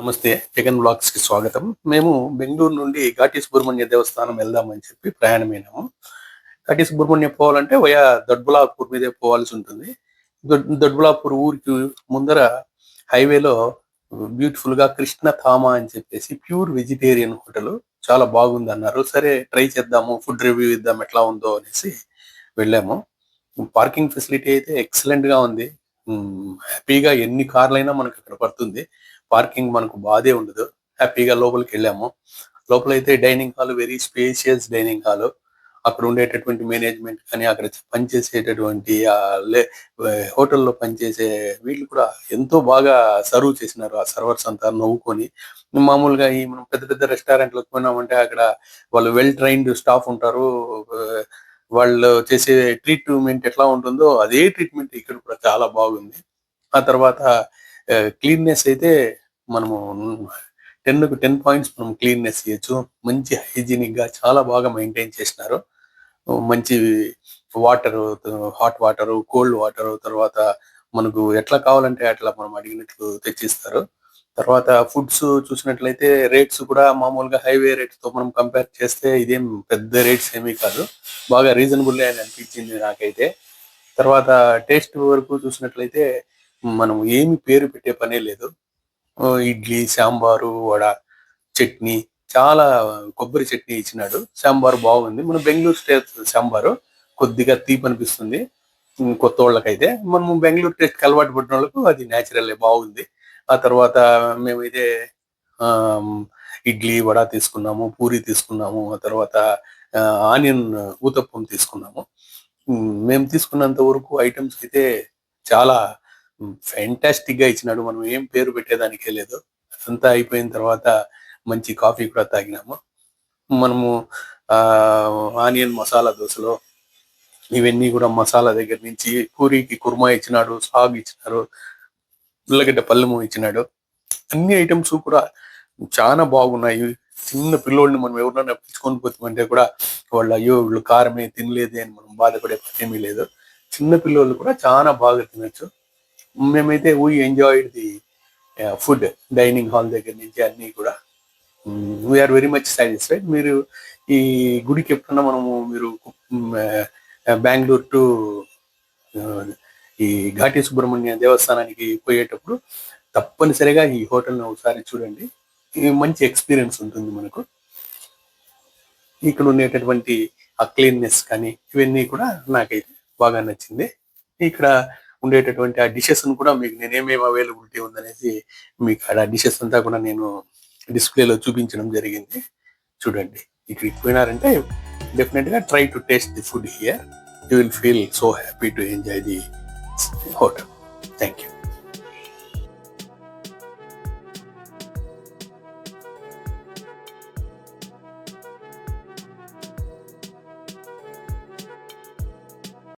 నమస్తే జగన్ బ్లాగ్స్కి స్వాగతం. మేము బెంగళూరు నుండి ఘాటి సుబ్రహ్మణ్య దేవస్థానం వెళ్దామని చెప్పి ప్రయాణమైనాము. ఘాటి సుబ్రహ్మణ్యం పోవాలంటే వయా దొడ్బులాపూర్ మీదే పోవాల్సి ఉంటుంది. దొడ్- దొడ్బులాపూర్ ఊరికి ముందర హైవేలో బ్యూటిఫుల్గా కృష్ణ థామా అని చెప్పేసి ప్యూర్ వెజిటేరియన్ హోటల్. చాలా బాగుంది అన్నారు సరే ట్రై చేద్దాము ఫుడ్ రివ్యూ ఇద్దాం ఎట్లా ఉందో అనేసి వెళ్ళాము. పార్కింగ్ ఫెసిలిటీ అయితే ఎక్సలెంట్గా ఉంది హ్యాపీగా ఎన్ని కార్లైనా మనకు అక్కడ పడుతుంది. పార్కింగ్ మనకు బాధే ఉండదు. హ్యాపీగా లోపలికి వెళ్ళాము లోపల అయితే dining hall very spacious dining hall. అక్కడ ఉండేటటువంటి మేనేజ్మెంట్ కానీ అక్కడ పనిచేసేటటువంటి హోటల్లో పనిచేసే వీళ్ళు కూడా ఎంతో బాగా సర్వ్ చేసినారు ఆ సర్వర్స్ అంతా నవ్వుకొని. మామూలుగా ఈ మనం పెద్ద పెద్ద రెస్టారెంట్లకు పోయినామంటే అక్కడ వాళ్ళు వెల్ ట్రైన్డ్ స్టాఫ్ ఉంటారు. వాళ్ళు చేసే ట్రీట్మెంట్ ఎట్లా ఉంటుందో అదే ట్రీట్మెంట్ ఇక్కడ కూడా చాలా బాగుంది. ఆ తర్వాత క్లీన్నెస్ అయితే మనము టెన్కు టెన్ పాయింట్స్ మనం క్లీన్నెస్ ఇవ్వచ్చు మంచి హైజీనిక్గా చాలా బాగా మెయింటైన్ చేసినారు. మంచి water hot water cold water తర్వాత మనకు ఎట్లా కావాలంటే అట్లా మనం అడిగినట్లు తెచ్చిస్తారు. తర్వాత ఫుడ్స్ చూసినట్లయితే రేట్స్ కూడా మామూలుగా హైవే రేట్స్తో మనం కంపేర్ చేస్తే ఇదేం పెద్ద రేట్స్ ఏమీ కాదు. బాగా రీజనబుల్ అని అనిపించింది నాకైతే. తర్వాత టేస్ట్ వరకు చూసినట్లయితే మనం ఏమి పేరు పెట్టే పనే లేదు. ఇడ్లీ సాంబారు వడ చట్నీ చాలా కొబ్బరి చట్నీ ఇచ్చినాడు. సాంబార్ బాగుంది. మన బెంగళూరు స్టేట్ సాంబారు కొద్దిగా తీపి అనిపిస్తుంది. కొత్త వాళ్ళకైతే. మనము బెంగళూరు టేస్ట్ అలవాటు పడిన వాళ్ళకు అది న్యాచురల్ బాగుంది. ఆ తర్వాత మేమైతే ఇడ్లీ వడ తీసుకున్నాము పూరి తీసుకున్నాము. ఆ తర్వాత ఆ, ఆనియన్ ఊతప్పం తీసుకున్నాము. మేము తీసుకున్నంత వరకు ఐటమ్స్ అయితే చాలా ఫ్యాంటాస్టిక్గా ఇచ్చినాడు. మనం ఏం పేరు పెట్టేదానికే లేదు. అంతా అయిపోయిన తర్వాత మంచి కాఫీ కూడా తాగినాము. మనము ఆ ఆనియన్ మసాలా దోశలో ఇవన్నీ కూడా మసాలా దగ్గర నుంచి పూరికి కుర్మా ఇచ్చినాడు సాగ్ ఇచ్చినారు ఉల్లగడ్డ పళ్ళము ఇచ్చినాడు. అన్ని ఐటమ్స్ కూడా చాలా బాగున్నాయి. చిన్న పిల్లోడిని మనం ఎవరినైనా పిలుచుకొని పోతామంటే కూడా వాళ్ళు అయ్యో వీళ్ళు కారమే తినలేదే అని మనం బాధపడే పని ఏమీ లేదు. చిన్న పిల్లోళ్ళు కూడా చాలా బాగా తినచ్చు. మేమైతే we enjoyed the food dining hall దగ్గర నుంచి అన్ని కూడా. వీఆర్ వెరీ మచ్ సాటిస్ఫైడ్ మీరు ఈ గుడికి ఎప్పుడన్నా మనము మీరు mm, uh, uh, Bengaluru to uh, ఈ ఘాటి సుబ్రహ్మణ్య దేవస్థానానికి పోయేటప్పుడు తప్పనిసరిగా ఈ హోటల్ని ఒకసారి చూడండి. మంచి ఎక్స్పీరియన్స్ ఉంటుంది మనకు. ఇక్కడ ఉండేటటువంటి ఆ క్లీన్నెస్ కానీ ఇవన్నీ కూడా నాకైతే బాగా నచ్చింది. ఇక్కడ ఉండేటటువంటి ఆ డిషెస్ కూడా మీకు నేనేమేమి అవైలబిలిటీ ఉందనేసి మీకు ఆ డిషెస్ అంతా కూడా నేను డిస్ప్లేలో చూపించడం జరిగింది. చూడండి ఇక్కడికి పోయినారంటే డెఫినెట్గా try to taste the food here you will feel so happy to enjoy the hotel thank you